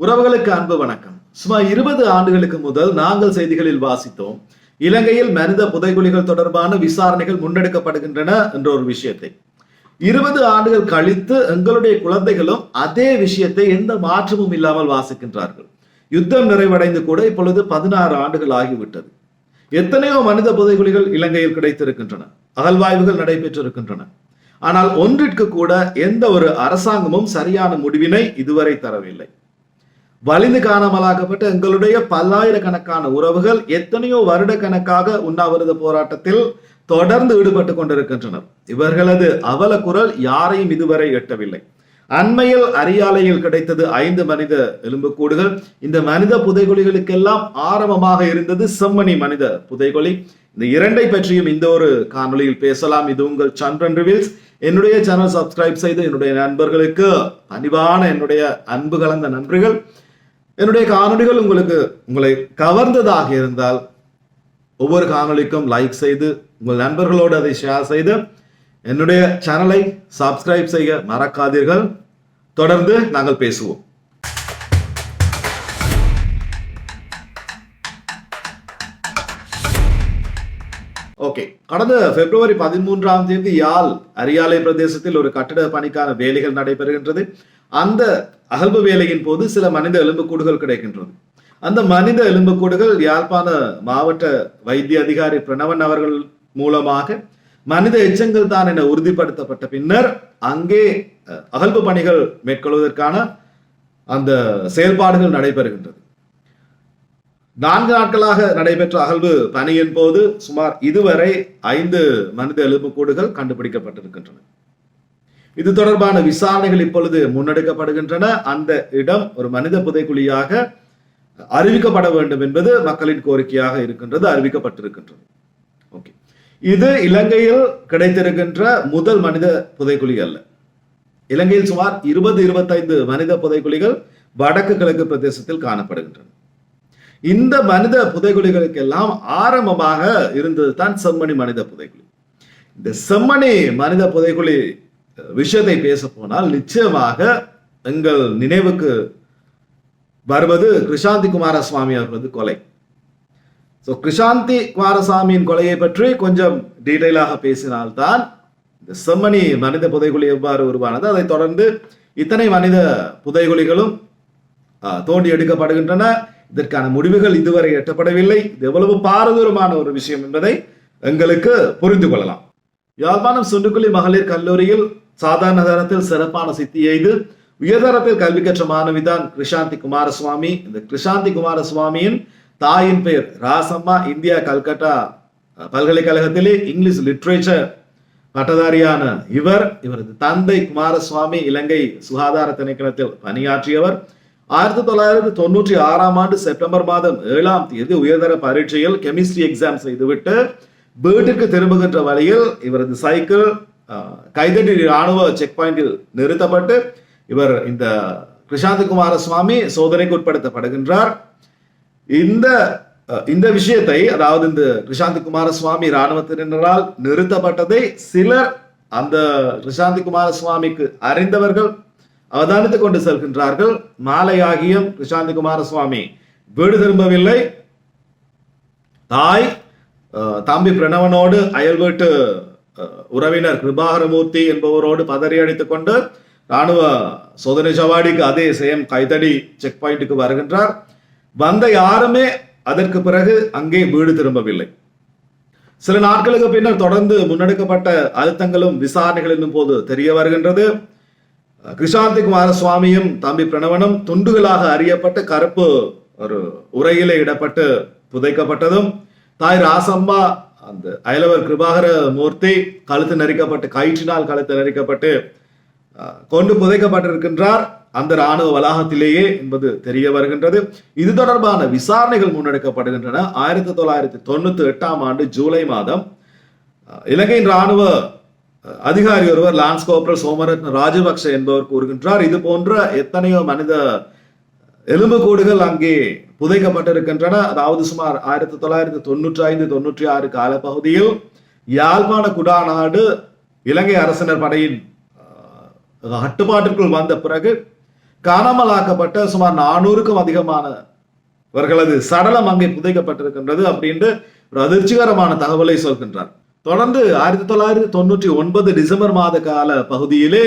உறவுகளுக்கு அன்பு வணக்கம். சுமார் இருபது ஆண்டுகளுக்கு முதல் நாங்கள் செய்திகளில் வாசித்தோம் இலங்கையில் மனித புதைகுலிகள் தொடர்பான விசாரணைகள் முன்னெடுக்கப்படுகின்றன என்ற ஒரு விஷயத்தை. இருபது ஆண்டுகள் கழித்து எங்களுடைய குழந்தைகளும் அதே விஷயத்தை எந்த மாற்றமும் இல்லாமல் வாசிக்கின்றார்கள். யுத்தம் நிறைவடைந்து கூட இப்பொழுது பதினாறு ஆண்டுகள் ஆகிவிட்டது. எத்தனையோ மனித புதைகுலிகள் இலங்கையில் கிடைத்திருக்கின்றன. அகழ்வாய்வுகள் நடைபெற்றிருக்கின்றன. ஆனால் ஒன்றிற்கு கூட எந்த ஒரு அரசாங்கமும் சரியான முடிவினை இதுவரை தரவில்லை. வலிந்து காணாமலாக்கப்பட்ட எங்களுடைய பல்லாயிரக்கணக்கான உறவுகள் எத்தனையோ வருட கணக்காக உண்ணாவிரத போராட்டத்தில் தொடர்ந்து ஈடுபட்டு கொண்டிருக்கின்றனர். இவர்களது அவல குரல் யாரையும் இதுவரை எட்டவில்லை. அண்மையில் அரியாலையில் கிடைத்தது ஐந்து மனித எலும்புக்கூடுகள். இந்த மனித புதைகுலிகளுக்கெல்லாம் ஆரம்பமாக இருந்தது செம்மணி மனித புதைகுலி இந்த இரண்டை பற்றியும் இந்த ஒரு காணொளியில் பேசலாம். இது உங்கள் சந்திரன் ரிவீல்ஸ். என்னுடைய சேனல் சப்ஸ்கிரைப் செய்து என்னுடைய நண்பர்களுக்கு பணிவான என்னுடைய அன்பு கலந்த நன்றிகள். என்னுடைய காணொலிகள் உங்களுக்கு உங்களை கவர்ந்ததாக இருந்தால் ஒவ்வொரு காணொலிக்கும் லைக் செய்து உங்கள் நண்பர்களோடு அதை ஷேர் செய்து என்னுடைய சேனலை சப்ஸ்கிரைப் செய்ய மறக்காதீர்கள். தொடர்ந்து நாங்கள் பேசுவோம். ஓகே கடந்த பிப்ரவரி பதிமூன்றாம் தேதி யாழ் அரியாலை பிரதேசத்தில் ஒரு கட்டிட பணிக்கான வேலைகள் நடைபெறுகின்றது. அந்த அகழ்வு வேலையின் போது சில மனித எலும்புக்கூடுகள் கிடைக்கின்றது. அந்த மனித எலும்புக்கூடுகள் யாழ்ப்பாண மாவட்ட வைத்திய அதிகாரி பிரணவன் அவர்கள் மூலமாக மனித எச்சங்கள் தான் என உறுதிப்படுத்தப்பட்ட பின்னர் அங்கே அகல்பு அகழ்வு பணிகள் மேற்கொள்வதற்கான அந்த செயல்பாடுகள் நடைபெறுகின்றது. நான்கு நாட்களாக நடைபெற்ற அகழ்வு பணியின் போது சுமார் இதுவரை ஐந்து மனித எலும்புக்கூடுகள் கண்டுபிடிக்கப்பட்டிருக்கின்றன. இது தொடர்பான விசாரணைகள் இப்பொழுது முன்னெடுக்கப்படுகின்றன. அந்த இடம் ஒரு மனித புதைக்குழியாக அறிவிக்கப்பட வேண்டும் என்பது மக்களின் கோரிக்கையாக இருக்கின்றது அறிவிக்கப்பட்டிருக்கின்றது. ஓகே. இது இலங்கையில் கிடைத்திருக்கின்ற முதல் மனித புதைக்குழி அல்ல. இலங்கையில் சுமார் இருபது இருபத்தைந்து மனித புதைக்குழிகள் வடக்கு கிழக்கு பிரதேசத்தில் காணப்படுகின்றன. இந்த மனித புதைகுழிகளுக்கெல்லாம் ஆரம்பமாக இருந்தது தான் செம்மணி மனித புதைகுழி. இந்த செம்மணி மனித புதைகுழி விஷயத்தை பேச போனால் நிச்சயமாக எங்கள் நினைவுக்கு வருவது கிருஷாந்தி குமாரசுவாமி அவர்களது கொலை. ஸோ கிருஷாந்தி குமாரசாமியின் கொலையை பற்றி கொஞ்சம் டீட்டெயிலாக பேசினால்தான் இந்த செம்மணி மனித புதைகுழி எவ்வாறு உருவானது அதைத் தொடர்ந்து இத்தனை மனித புதைகுழிகளும் தோண்டி எடுக்கப்படுகின்றன. இதற்கான முடிவுகள் இதுவரை எட்டப்படவில்லை. இது எவ்வளவு பாரதூரமான ஒரு விஷயம் என்பதை எங்களுக்கு புரிந்து கொள்ளலாம். யாழ்ப்பாணம் சுண்டுக்குழி மகளிர் கல்லூரியில் சாதாரண தரத்தில் சிறப்பான சித்தி எய்து உயர்தரத்தில் கல்வி கற்ற மாணவிதான் கிருஷாந்தி குமாரசுவாமி. இந்த கிருஷாந்தி குமாரசுவாமியின் தாயின் பெயர் ராசம்மா. இந்தியா கல்கட்டா பல்கலைக்கழகத்திலே இங்கிலீஷ் லிட்ரேச்சர் பட்டதாரியான இவர். இவரது தந்தை குமாரசுவாமி இலங்கை சுகாதார திணைக்களத்தில் பணியாற்றியவர். ஆயிரத்தி தொள்ளாயிரத்தி தொண்ணூற்றி ஆறாம் ஆண்டு செப்டம்பர் மாதம் ஏழாம் தேதி உயர்தர பரீட்சையில் கெமிஸ்ட்ரி எக்ஸாம் செய்துவிட்டு வீட்டுக்கு திரும்புகின்ற வழியில் இவரது சைக்கிள் கைதட்டி ராணுவ செக் பாயிண்டில் நிறுத்தப்பட்டு இவர் இந்த கிருஷாந்த் குமாரசுவாமி சோதனைக்கு உட்படுத்தப்படுகின்றார் இந்த இந்த விஷயத்தை அதாவது இந்த கிருஷாந்தி குமாரசுவாமி இராணுவத்தினரால் நிறுத்தப்பட்டதை சிலர் அந்த கிருஷாந்தி குமாரசுவாமிக்கு அறிந்தவர்கள் அவதானித்துக் கொண்டு செல்கின்றார்கள். மாலையாகியும் கிருஷாந்தி குமாரசுவாமி வீடு திரும்பவில்லை. தாய் தம்பி பிரணவனோடு அயல் வீட்டு உறவினர் கிருபாகரமூர்த்தி என்பவரோடு பதறி அடித்துக் கொண்டு ராணுவ சோதனை சவாடிக்கு அதே சேம் கைதடி செக் பாயிண்ட்டுக்கு வருகின்றார். வந்த யாருமே அதற்கு பிறகு அங்கே வீடு திரும்பவில்லை. சில நாட்களுக்கு பின்னர் தொடர்ந்து முன்னெடுக்கப்பட்ட அழுத்தங்களும் விசாரணைகளின் போது தெரிய வருகின்றது. கிருஷாந்தி குமாரசுவாமியும் தம்பி பிரணவனும் துண்டுகளாக அறியப்பட்டு கருப்பு ஒரு உரையிலே இடப்பட்டு புதைக்கப்பட்டதும் தாய் ராசம்மா அந்த அயலவர் கிருபாகர மூர்த்தி கழுத்து நெறிக்கப்பட்டு கயிற்றினால் கழுத்து நெறிக்கப்பட்டு கொண்டு புதைக்கப்பட்டிருக்கின்றார். அந்த ராணுவ வளாகத்திலேயே என்பது தெரிய வருகின்றது. இது தொடர்பான விசாரணைகள் முன்னெடுக்கப்படுகின்றன. ஆயிரத்தி தொள்ளாயிரத்தி தொண்ணூத்தி எட்டாம் ஆண்டு ஜூலை மாதம் இலங்கையின் இராணுவ அதிகாரி ஒருவர் லான்ஸ் கோப்ரல் சோமரத்ன ராஜபக்ஷ என்பவர் கூறுகின்றார் இது போன்ற எத்தனையோ மனித எலும்புக்கூடுகள் அங்கே புதைக்கப்பட்டிருக்கின்றன. அதாவது சுமார் ஆயிரத்தி தொள்ளாயிரத்தி தொண்ணூற்றி ஐந்து தொண்ணூற்றி ஆறு காலப்பகுதியில் யாழ்ப்பாண குடாநாடு இலங்கை அரசினர் படையின் கட்டுப்பாட்டிற்குள் வந்த பிறகு காணாமலாக்கப்பட்ட சுமார் நானூறுக்கும் அதிகமானவர்களது சடலம் அங்கே புதைக்கப்பட்டிருக்கின்றது அப்படின்று ஒரு அதிர்ச்சிகரமான தகவலை சொல்கின்றார். தொடர்ந்து ஆயிரத்தி தொள்ளாயிரத்தி தொண்ணூற்றி ஒன்பது டிசம்பர் மாத கால பகுதியிலே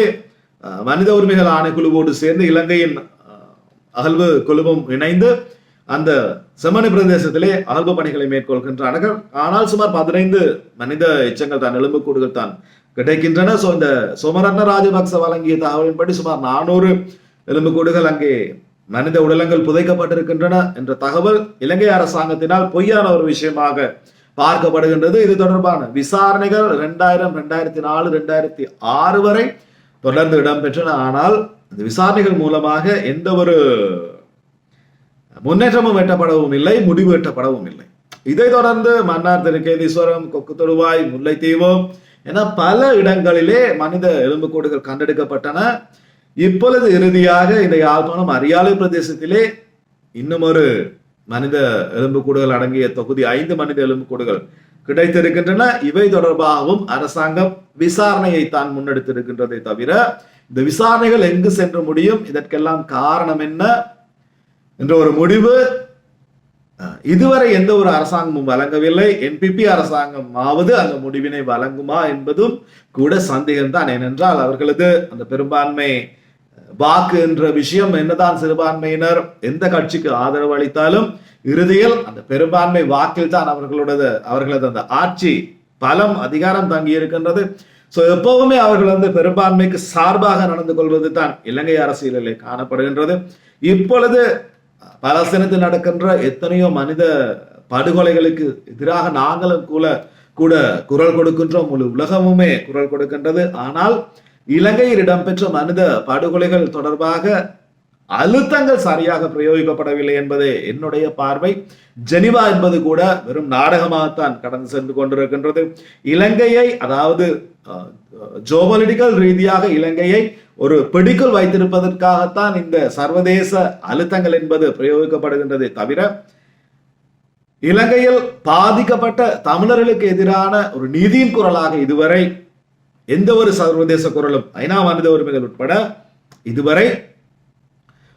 மனித உரிமைகள் ஆணைக்குழுவோடு சேர்ந்து இலங்கையின் அகழ்வு குழுவும் இணைந்து அந்த செம்மணி பிரதேசத்திலே அகழ்வு பணிகளை மேற்கொள்கின்றார்கள் ஆனால் சுமார் பதினைந்து மனித எச்சங்கள் தான் எலும்புக்கூடுகள் தான் கிடைக்கின்றன. சோ இந்த சோமரத்ன ராஜபக்ச வழங்கிய தகவலின்படி சுமார் நானூறு எலும்புக்கூடுகள் அங்கே மனித உடலங்கள் புதைக்கப்பட்டிருக்கின்றன என்ற தகவல் இலங்கை அரசாங்கத்தினால் பொய்யான ஒரு விஷயமாக பார்க்கப்படுகின்றது. இது தொடர்பான விசாரணைகள் ரெண்டாயிரம் ரெண்டாயிரத்தி நாலு ரெண்டாயிரத்தி ஆறு வரை தொடர்ந்து இடம்பெற்றன. ஆனால் இந்த விசாரணைகள் மூலமாக எந்த ஒரு முன்னேற்றமும் எட்டப்படவும் இல்லை முடிவு எட்டப்படவும் இல்லை. இதைத் தொடர்ந்து மன்னார் திருக்கேதீஸ்வரம் கொக்கு தொடுவாய் முல்லைத்தீவு என பல இடங்களிலே மனித எலும்புக்கூடுகள் கண்டெடுக்கப்பட்டன. இப்பொழுது இறுதியாக இந்த யாழ்ப்பாணம் அரியாலை பிரதேசத்திலே இன்னும் ஒரு மனித எலும்புக்கூடுகள் அடங்கிய தொகுதி ஐந்து மனித எலும்புக்கூடுகள் கிடைத்திருக்கின்றன. இவை தொடர்பாகவும் அரசாங்கம் விசாரணையை தான் முன்னெடுத்திருக்கின்றதை தவிர இந்த விசாரணைகள் எங்கு சென்று முடியும்? இதற்கெல்லாம் காரணம் என்ன? என்ற ஒரு முடிவு அஹ், இதுவரை எந்த ஒரு அரசாங்கமும் வழங்கவில்லை. என்பிபி அரசாங்கமாவது அந்த முடிவினை வழங்குமா என்பதும் கூட சந்தேகம்தான். ஏனென்றால் அவர்களது அந்த பெரும்பான்மை வாக்கு என்ற விஷயம் என்னதான் சிறுபான்மையினர் எந்த கட்சிக்கு ஆதரவு அளித்தாலும் இறுதியில் அந்த பெரும்பான்மை வாக்கில் தான் அவர்களோடது அவர்களது அந்த ஆட்சி பலம் அதிகாரம் தங்கி இருக்கின்றது. சோ எப்பவுமே அவர்கள் வந்து பெரும்பான்மைக்கு சார்பாக நடந்து கொள்வது தான் இலங்கை அரசியலிலே காணப்படுகின்றது. இப்பொழுது பலஸ்தீனத்தில் நடக்கின்ற எத்தனையோ மனித படுகொலைகளுக்கு எதிராக நாங்களும் கூட கூட குரல் கொடுக்கின்றோம். முழு உலகமுமே குரல் கொடுக்கின்றது. ஆனால் இலங்கையில் இடம்பெற்ற மனித படுகொலைகள் தொடர்பாக அழுத்தங்கள் சரியாக பிரயோகிக்கப்படவில்லை என்பதே என்னுடைய பார்வை. ஜெனிவா என்பது கூட வெறும் நாடகமாகத்தான் கடந்து சென்று கொண்டிருக்கின்றது. இலங்கையை அதாவது ஜோபொலிட்டிக்கல் ரீதியாக இலங்கையை ஒரு பிடிக்குள் வைத்திருப்பதற்காகத்தான் இந்த சர்வதேச அழுத்தங்கள் என்பது பிரயோகிக்கப்படுகின்றதே தவிர இலங்கையில் பாதிக்கப்பட்ட தமிழர்களுக்கு எதிரான ஒரு நீதியின் குரலாக இதுவரை எந்த ஒரு சர்வதேச குரலும் ஐநா மனித உரிமைகள் உட்பட இதுவரை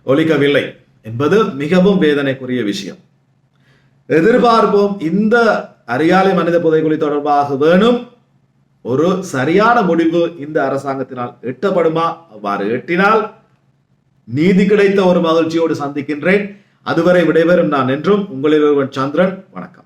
ஒலிக்கவில்லை என்பது மிகவும் வேதனைக்குரிய விஷயம். எதிர்பார்ப்போம் இந்த அரியாலை மனித புதைகுழி தொடர்பாக வேணும். ஒரு சரியான முடிவு இந்த அரசாங்கத்தினால் எட்டப்படுமா? அவ்வாறு எட்டினால் நீதி கிடைத்த ஒரு மகிழ்ச்சியோடு சந்திக்கின்றேன். அதுவரை விடைபெறும் நான் என்றும் உங்களில் ஒருவன் சந்திரன். வணக்கம்.